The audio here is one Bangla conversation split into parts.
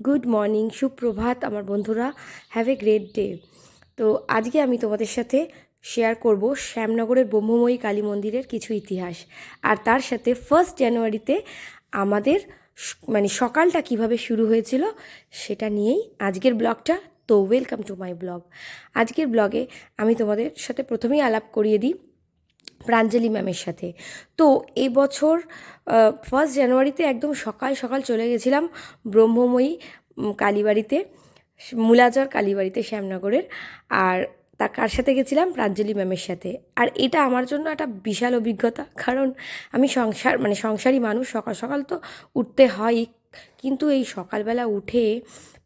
গুড মর্নিং সুপ্রভাত আমার বন্ধুরা। হ্যাভ এ গ্রেট ডে তো আজকে আমি তোমাদের সাথে শেয়ার করব শ্যামনগরের ব্রহ্মময়ী কালী মন্দিরের কিছু ইতিহাস। আর তার সাথে ফার্স্ট জানুয়ারিতে আমাদের মানে সকালটা কীভাবে শুরু হয়েছিল সেটা নিয়েই আজকের ব্লগটা। তো ওয়েলকাম টু মাই ব্লগ আজকের ব্লগে আমি তোমাদের সাথে প্রথমেই আলাপ করিয়ে দিই। প্রাঞ্জলি ম্যামের সাথে। তো এবছর ফার্স্ট জানুয়ারিতে একদম সকাল সকাল চলে গেছিলাম ব্রহ্মময়ী কালীবাড়িতে, মুলাজর কালীবাড়িতে শ্যামনগরের। আর তা কার সাথে গেছিলাম? প্রাঞ্জলি ম্যামের সাথে। আর এটা আমার জন্য একটা বিশাল অভিজ্ঞতা, কারণ আমি সংসার মানে সংসারী মানুষ, সকাল সকাল তো উঠতে হয়। কিন্তু এই সকালবেলা উঠে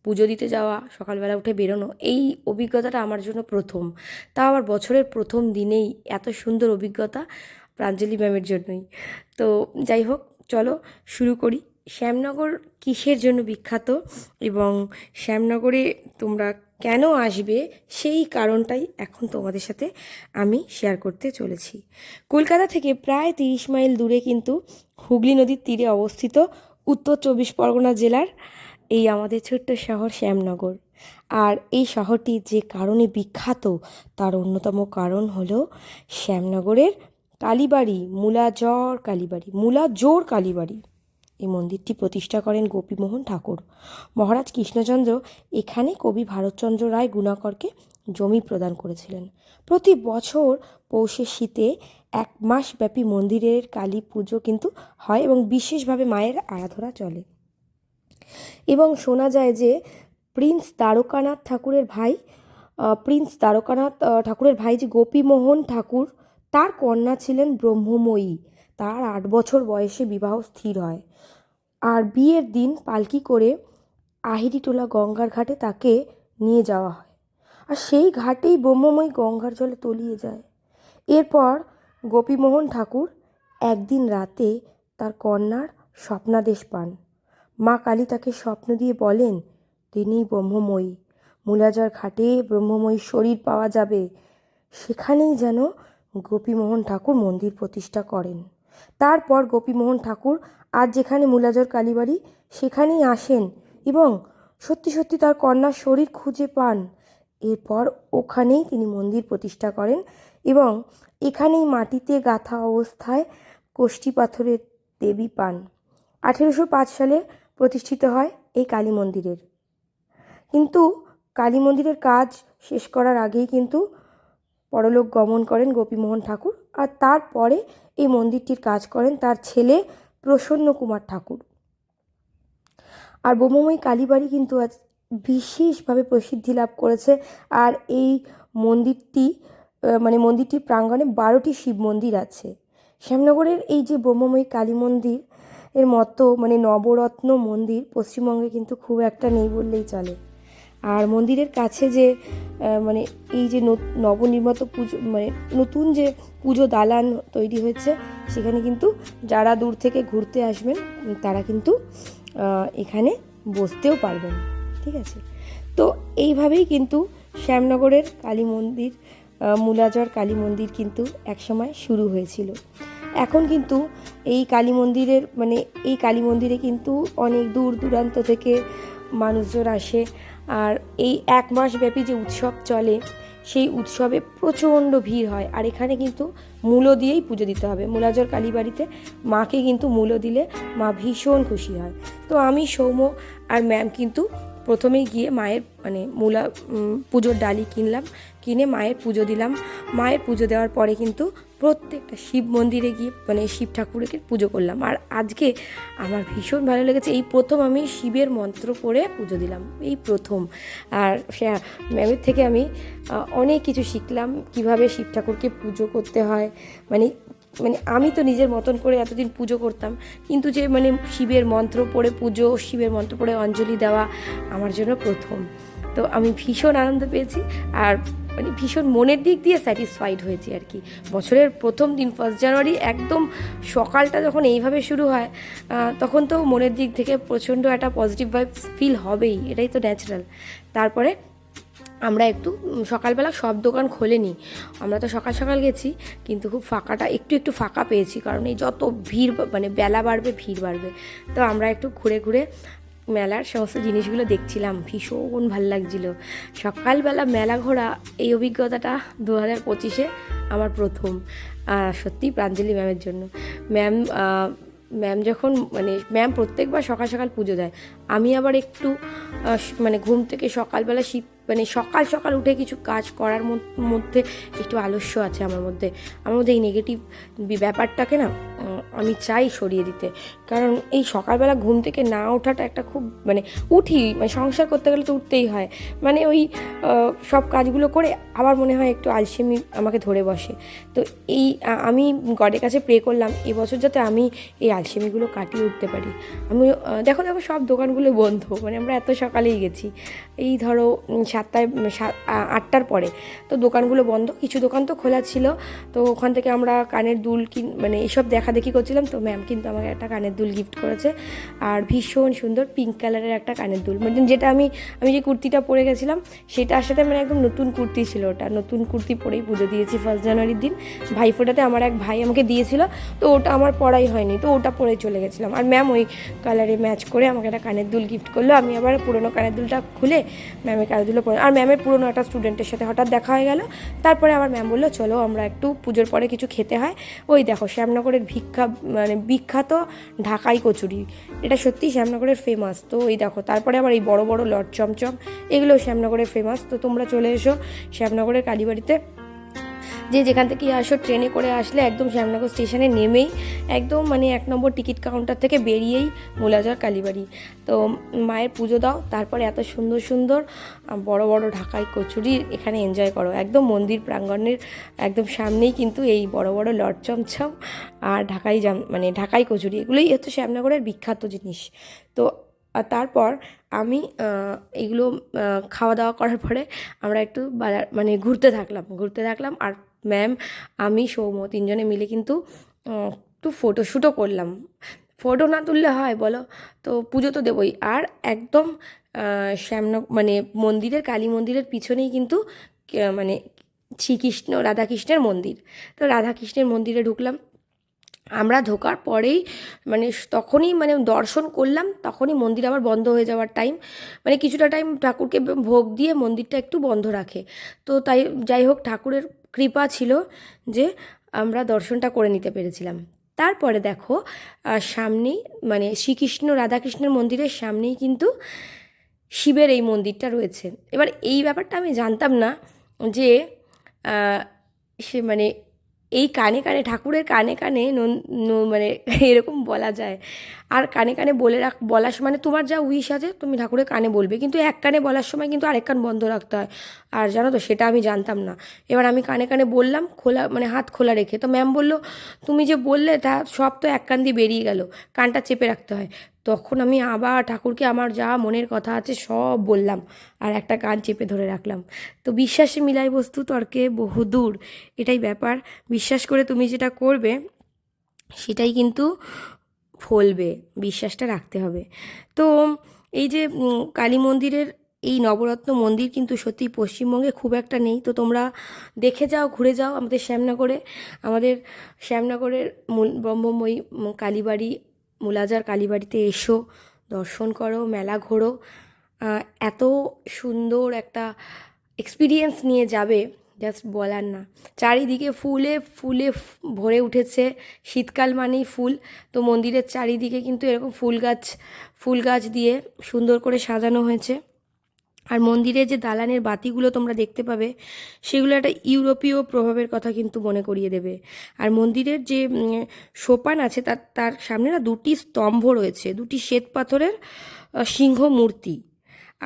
পুজো দিতে যাওয়া, সকালবেলা উঠে বেরোনো, এই অভিজ্ঞতাটা আমার জন্য প্রথম। তা আবার বছরের প্রথম দিনেই এত সুন্দর অভিজ্ঞতা প্রাঞ্জলি ম্যামের জন্যই। তো যাই হোক, চলো শুরু করি। শ্যামনগর কিসের জন্য বিখ্যাত এবং শ্যামনগরে তোমরা কেন আসবে সেই কারণটাই এখন তোমাদের সাথে আমি শেয়ার করতে চলেছি। কলকাতা থেকে প্রায় তিরিশ মাইল দূরে কিন্তু হুগলি নদীর তীরে অবস্থিত উত্তর চব্বিশ পরগনা জেলার এই আমাদের ছোট্ট শহর শ্যামনগর। আর এই শহরটি যে কারণে বিখ্যাত, তার অন্যতম কারণ হলো শ্যামনগরের কালীবাড়ি, মূলাজর কালীবাড়ি, মূলাজোর কালীবাড়ি। এই মন্দিরটি প্রতিষ্ঠা করেন গোপীমোহন ঠাকুর। মহারাজ কৃষ্ণচন্দ্র এখানে কবি ভারতচন্দ্র রায় গুণাকরকে জমি প্রদান করেছিলেন। প্রতি বছর পৌষের শীতে এক মাস ব্যাপী মন্দিরের কালী পুজো কিন্তু হয় এবং বিশেষভাবে মায়ের আরাধনা চলে। এবং শোনা যায় যে প্রিন্স দ্বারকানাথ ঠাকুরের ভাই প্রিন্স দ্বারকানাথ ঠাকুরের ভাই যে গোপীমোহন ঠাকুর, তার কন্যা ছিলেন ব্রহ্মময়ী। তার আট বছর বয়সে বিবাহ স্থির হয়। আর বিয়ের দিন পালকি করে আহিরিটোলা গঙ্গার ঘাটে তাকে নিয়ে যাওয়া হয়। আর সেই ঘাটেই ব্রহ্মময়ী গঙ্গার জলে তলিয়ে যায়। এরপর গোপীমোহন ঠাকুর একদিন রাতে তার কন্যার স্বপ্নাদেশ পান। মা কালী তাকে স্বপ্ন দিয়ে বলেন, তিনি ব্রহ্মময়ী। মূলাজার ঘাটে ব্রহ্মময়ীর শরীর পাওয়া যাবে। সেখানেই যেন গোপীমোহন ঠাকুর মন্দির প্রতিষ্ঠা করেন। তারপর গোপীমোহন ঠাকুর আজ যেখানে মূলাজর কালীবাড়ি, সেখানেই আসেন এবং সত্যি সত্যি তার কন্যার শরীর খুঁজে পান। এরপর ওখানেই তিনি মন্দির প্রতিষ্ঠা করেন এবং এখানেই মাটিতে গাঁথা অবস্থায় কোষ্ঠী পাথরের দেবী পান। আঠেরোশো পাঁচ সালে প্রতিষ্ঠিত হয় এই কালী মন্দিরের। কিন্তু কালী মন্দিরের কাজ শেষ করার আগেই কিন্তু পরলোক গমন করেন গোপীমোহন ঠাকুর আর তারপরে এই মন্দিরটির কাজ করেন তার ছেলে প্রসন্ন কুমার ঠাকুর। আর ব্রহ্মময়ী কালীবাড়ি কিন্তু আজ বিশেষভাবে প্রসিদ্ধি লাভ করেছে আর এই মন্দিরটি মানে মন্দিরটির প্রাঙ্গণে বারোটি শিব মন্দির আছে। শ্যামনগরের এই যে ব্রহ্মময়ী কালী মন্দির এর মতো মানে নবরত্ন মন্দির পশ্চিমবঙ্গে কিন্তু খুব একটা নেই বললেই চলে। আর মন্দিরের কাছে যে মানে এই যে নবনির্মিত পুজো মানে নতুন যে পুজো দালান তৈরি হয়েছে, সেখানে কিন্তু যারা দূর থেকে ঘুরতে আসবেন, তারা কিন্তু এখানে বসতেও পারবেন, ঠিক আছে? তো এইভাবেই কিন্তু শ্যামনগরের কালী মন্দির মূলাজর কালী মন্দির কিন্তু একসময় শুরু হয়েছিল। এখন কিন্তু এই কালী মন্দিরের মানে এই কালী মন্দিরে কিন্তু অনেক দূর দূরান্ত থেকে মানুষজন আসে। আর এই এক মাস ব্যাপী যে উৎসব চলে, সেই উৎসবে প্রচণ্ড ভিড় হয়। আর এখানে কিন্তু মূলো দিয়েই পুজো দিতে হবে। মূলাজর কালীবাড়িতে মাকে কিন্তু মূলো দিলে মা ভীষণ খুশি হয়। তো আমি সৌম্য আর ম্যাম কিন্তু প্রথমেই গিয়ে মায়ের মানে মূলা পুজোর ডালি কিনলাম, কিনে মায়ের পুজো দিলাম। মায়ের পুজো দেওয়ার পরে কিন্তু প্রত্যেকটা শিব মন্দিরে গিয়ে মানে শিব ঠাকুরকে পুজো করলাম। আর আজকে আমার ভীষণ ভালো লেগেছে, এই প্রথম আমি শিবের মন্ত্র পড়ে পুজো দিলাম, এই প্রথম। আর সে- ম্যামের থেকে আমি অনেক কিছু শিখলাম, কীভাবে শিব ঠাকুরকে পুজো করতে হয় মানে মানে আমি তো নিজের মতন করে এতদিন পুজো করতাম। কিন্তু যে মানে শিবের মন্ত্র পড়ে পুজো, শিবের মন্ত্র পড়ে অঞ্জলি দেওয়া আমার জন্য প্রথম। তো আমি ভীষণ আনন্দ পেয়েছি আর মানে ভীষণ মনের দিক দিয়ে স্যাটিসফাইড হয়েছি আর কি। বছরের প্রথম দিন ফার্স্ট জানুয়ারি একদম সকালটা যখন এইভাবে শুরু হয় তখন তো মনের দিক থেকে প্রচণ্ড একটা পজিটিভ ভাইবস ফিল হবেই, এটাই তো ন্যাচারাল তারপরে আমরা একটু সকালবেলা সব দোকান খোলেনি। আমরা তো সকাল সকাল গেছি কিন্তু খুব ফাঁকাটা একটু একটু ফাঁকা পেয়েছি কারণ এই যত ভিড় মানে বেলা বাড়বে ভিড় বাড়বে। তো আমরা একটু ঘুরে ঘুরে মেলার সমস্ত জিনিসগুলো দেখছিলাম ভীষণ ভালো লাগছিল। সকালবেলা মেলা ঘোরা এই অভিজ্ঞতাটা দু হাজার পঁচিশে আমার প্রথম আহ, সত্যিই প্রাঞ্জলি ম্যামের জন্য। ম্যাম ম্যাম যখন মানে ম্যাম প্রত্যেকবার সকাল সকাল পুজো দেয় আমি আবার একটু মানে ঘুম থেকে সকালবেলা শীত মানে সকাল সকাল উঠে কিছু কাজ করার মধ্য- একটু আলস্য আছে আমার মধ্যে। আমার মধ্যে এই নেগেটিভ ব্যাপারটাকে না আমি চাই সরিয়ে দিতে। কারণ এই সকালবেলা ঘুম থেকে না ওঠাটা একটা খুব মানে উঠি মানে সংসার করতে গেলে তো উঠতেই হয়। মানে ওই সব কাজগুলো করে আবার মনে হয় একটু আলসেমি আমাকে ধরে বসে। তো এই আমি গডের কাছে প্রে করলাম, এবছর যাতে আমি এই আলসেমিগুলো কাটিয়ে উঠতে পারি। আমি দেখো দেখো, সব দোকানগুলো বন্ধ মানে আমরা এত সকালেই গেছি। এই ধরো সাতটায় সাত- আটটার পরে তো দোকানগুলো বন্ধ, কিছু দোকান তো খোলা ছিল। তো ওখান থেকে আমরা কানের দুল কিন মানে এইসব দেখা দেখি করছিলাম তো ম্যাম কিন্তু আমাকে একটা কানের দুল গিফট করেছে। আর ভীষণ সুন্দর পিঙ্ক কালারের একটা কানের দুল। মানে যেটা আমি আমি যে কুর্তিটা পরে গেছিলাম, সেটার সাথে মানে একদম নতুন কুর্তি ছিল ওটা। নতুন কুর্তি পরেই পুজো দিয়েছি ফার্স্ট জানুয়ারির দিন। ভাইফোঁটাতে আমার এক ভাই আমাকে দিয়েছিল, তো ওটা আমার পরাই হয়নি, তো ওটা পরে চলে গেছিলাম। আর ম্যাম ওই কালারে ম্যাচ করে আমাকে একটা কানের দুল গিফট করল। আমি আবার পুরোনো কানের দুলটা খুলে ম্যামের কানের পরে আর ম্যামের পুরোনো একটা স্টুডেন্টের সাথে হঠাৎ দেখা হয়ে গেল। তারপরে আবার ম্যাম বলল, চলো, আমরা একটু পুজোর পরে কিছু খেতে হয়। ওই দেখো, শ্যামনগরের ভিক্ষা মানে বিখ্যাত ঢাকাই কচুরি। এটা সত্যিই শ্যামনগরের ফেমাস তো এই দেখো, তারপরে আবার এই বড় বড় লট চমচম এগুলো শ্যামনগরের ফেমাস তো তোমরা চলে এসো শ্যামনগরের কালীবাড়িতে। যে যেখান থেকে আসো ট্রেনে করে আসলে একদম শ্যামনগর স্টেশনে নেমেই একদম মানে এক নম্বর টিকিট কাউন্টার থেকে বেরিয়েই মুলাজার কালীবাড়ি। তো মায়ের পুজো দাও, তারপরে এত সুন্দর সুন্দর বড় বড় ঢাকাই কচুরি এখানে এনজয় করো। একদম মন্দির প্রাঙ্গণের একদম সামনেই কিন্তু এই বড় বড় লট আর ঢাকাই জাম মানে ঢাকাই কচুরি। এগুলোই হচ্ছে শ্যামনগরের বিখ্যাত জিনিস। তো, আর তারপর আমি এগুলো খাওয়া দাওয়া করার পরে আমরা একটু বাজার মানে ঘুরতে থাকলাম। ঘুরতে থাকলাম আর ম্যাম আমি সৌম তিনজনে মিলে কিন্তু একটু ফটোশ্যুটও করলাম। ফটো না তুললে হয় বলো? তো পুজো তো দেবই। আর একদম শ্যামন মানে মন্দিরের, কালী মন্দিরের পিছনেই কিন্তু মানে শ্রীকৃষ্ণ, রাধাকৃষ্ণের মন্দির। তো রাধাকৃষ্ণের মন্দিরে ঢুকলাম। আমরা ঢোকার পরেই মানে তখনই মানে দর্শন করলাম, তখনই মন্দির আবার বন্ধ হয়ে যাওয়ার টাইম মানে কিছুটা টাইম ঠাকুরকে ভোগ দিয়ে মন্দিরটা একটু বন্ধ রাখে। তো তাই, যাই হোক ঠাকুরের কৃপা ছিল যে আমরা দর্শনটা করে নিতে পেরেছিলাম। তারপরে দেখো সামনেই মানে শ্রীকৃষ্ণ, রাধাকৃষ্ণের মন্দিরের সামনেই কিন্তু শিবের এই মন্দিরটা রয়েছে। এবার এই ব্যাপারটা আমি জানতাম না যে সে মানে এই কানে কানে, ঠাকুরের কানে কানে মানে এরকম বলা যায়। আর কানে কানে বলে রাখ, বলার মানে তোমার যা উইশ আছে, তুমি ঠাকুরের কানে বলবে। কিন্তু এক কানে বলার সময় কিন্তু আরেক কান বন্ধ রাখতে হয়। আর জানো তো, সেটা আমি জানতাম না। এবার আমি কানে কানে বললাম, খোলা মানে হাত খোলা রেখে, তো ম্যাম বলল, তুমি যে বললে, তা সব তো এক কান দিয়ে বেরিয়ে গেল। কানটা চেপে রাখতে হয়। তখন আমি আবার ঠাকুরকে আমার যা মনের কথা আছে সব বললাম আর একটা কান চেপে ধরে রাখলাম। তো বিশ্বাসে মিলাই বস্তু তর্কে বহুদূর, এটাই ব্যাপার। বিশ্বাস করে তুমি যেটা করবে, সেটাই কিন্তু ফলবে, বিশ্বাসটা রাখতে হবে। তো এই যে কালী মন্দিরের এই নবরত্ন মন্দির কিন্তু সত্যি পশ্চিমবঙ্গে খুব একটা নেই। তো তোমরা দেখে যাও, ঘুরে যাও আমাদের শ্যামনগরে। আমাদের শ্যামনগরের ব্রহ্মময়ী কালীবাড়ি মুলাজার কালীবাড়িতে এসো, দর্শন করো, মেলা ঘোরো। এত সুন্দর একটা এক্সপিরিয়েন্স নিয়ে যাবে জাস্ট বলার না। চারিদিকে ফুলে ফুলে ভরে উঠেছে। শীতকাল মানেই ফুল। তো মন্দিরের চারিদিকে কিন্তু এরকম ফুল গাছ ফুল গাছ দিয়ে সুন্দর করে সাজানো হয়েছে। আর মন্দিরে যে দালানের বাতিগুলো তোমরা দেখতে পাবে, সেগুলো একটা ইউরোপীয় প্রভাবের কথা কিন্তু মনে করিয়ে দেবে। আর মন্দিরের যে সোপান আছে, তার তার সামনে না দুটি স্তম্ভ রয়েছে, দুটি শ্বেত পাথরের সিংহ মূর্তি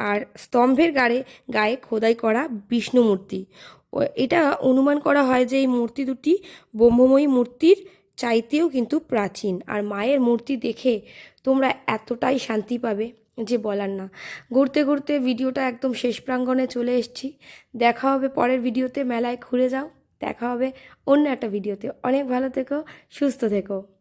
আর স্তম্ভের গায়ে গায়ে খোদাই করা বিষ্ণু মূর্তি এটা অনুমান করা হয় যে এই মূর্তি দুটি ব্রহ্মময়ী মূর্তির চাইতেও কিন্তু প্রাচীন। আর মায়ের মূর্তি দেখে তোমরা এতটাই শান্তি পাবে। যে বলার না। ঘুরতে ঘুরতে ভিডিওটা একদম শেষ প্রাঙ্গণে চলে এসেছি। দেখা হবে পরের ভিডিওতে। মেলায় ঘুরে যাও। দেখা হবে অন্য একটা ভিডিওতে। অনেক ভালো থেকো, সুস্থ থেকো।